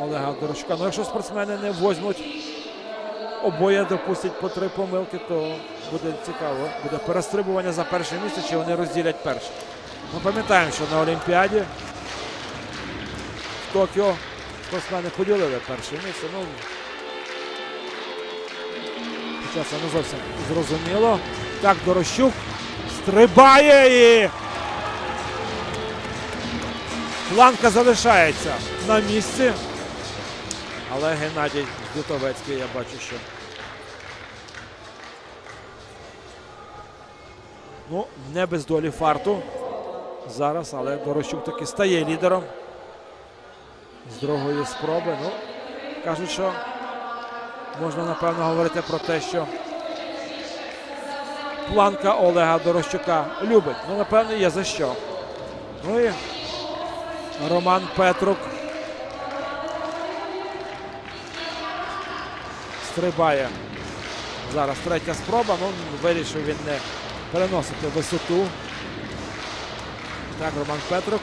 Олега Дорочка. Ну, якщо спортсмени не возьмуть, обоє допустять по три помилки, то буде цікаво. Буде перестрибування за перше місце, чи вони розділять перше. Ми пам'ятаємо, що на Олімпіаді в Токіо спортсмени поділили перше місце. Ну, це не зовсім зрозуміло. Так, Дорощук стрибає і Планка залишається на місці. Але Геннадій Дютовецький, я бачу, що. Ну, не без долі фарту зараз, але Дорощук таки стає лідером з другої спроби. Ну, кажуть, що можна напевно говорити про те, що планка Олега Дорощука любить. Ну, напевно, є за що. Ну і Роман Петрук. Стрибає. Зараз третя спроба. Ну, вирішив він не переносити висоту. Так, Роман Петрук.